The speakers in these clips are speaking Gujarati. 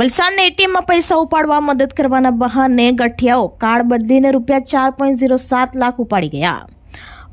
વલસાડના એટીએમમાં પૈસા ઉપાડવા મદદ કરવાના બહાને ગઠિયાઓ, કાર્ડ બદલીને રૂપિયા ચાર પોઈન્ટ ઝીરો સાત લાખ ઉપાડી ગયા.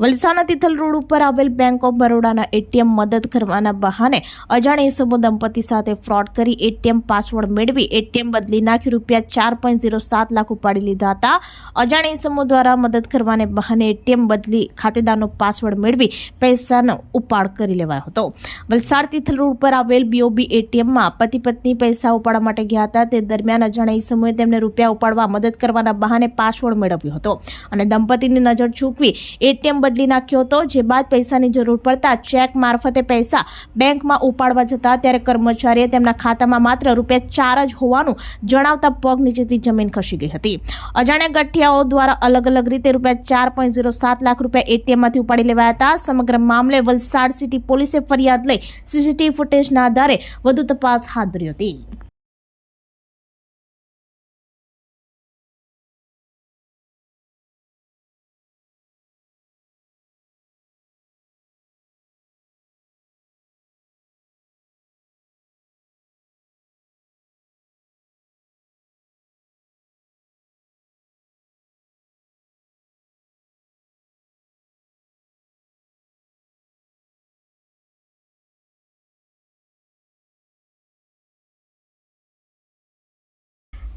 વલસાડના તિથલ રોડ ઉપર આવેલ બેંક ઓફ બરોડાના એટીએમ મદદ કરવાના બહાને અજાણી સમૂહ દંપતી સાથે ફ્રોડ કરી એટીએમ પાસવર્ડ મેળવી એટીએમ બદલી નાખી રૂપિયા ચાર પોઈન્ટ ઝીરો સાત લાખ ઉપાડી લીધા હતા. અજાણી સમૂહ દ્વારા મદદ કરવાને બહાને એટીએમ બદલી ખાતેદારનો પાસવર્ડ મેળવી પૈસાનો ઉપાડ કરી લેવાયો હતો. વલસાડ તિથલ રોડ ઉપર આવેલ બીઓબી એટીએમમાં પતિ પત્ની પૈસા ઉપાડવા માટે ગયા હતા. તે દરમિયાન અજાણ્યા સમૂહે તેમને રૂપિયા ઉપાડવા મદદ કરવાના બહાને પાસવર્ડ મેળવ્યો હતો. અને દંપતીની નજર ચૂકવી એટીએમ બદલી નાખ્યો હતો. જે બાદ પૈસાની જરૂર પડતા ચેક મારફતે પૈસા બેંકમાં ઉપાડવા જતા ત્યારે કર્મચારીએ તેમના ખાતામાં માત્ર રૂપિયા ચાર જ હોવાનું જણાવતા પગ નીચેથી જમીન ખસી ગઈ હતી. અજાણ્યા ગઠિયાઓ દ્વારા અલગ અલગ રીતે રૂપિયા ચાર પોઈન્ટ ઝીરો સાત લાખ રૂપિયા એટીએમમાંથી ઉપાડી લેવાયા હતા. સમગ્ર મામલે વલસાડ સિટી પોલીસે ફરિયાદ લઈ સીસીટીવી ફૂટેજના આધારે વધુ તપાસ હાથ ધરી હતી.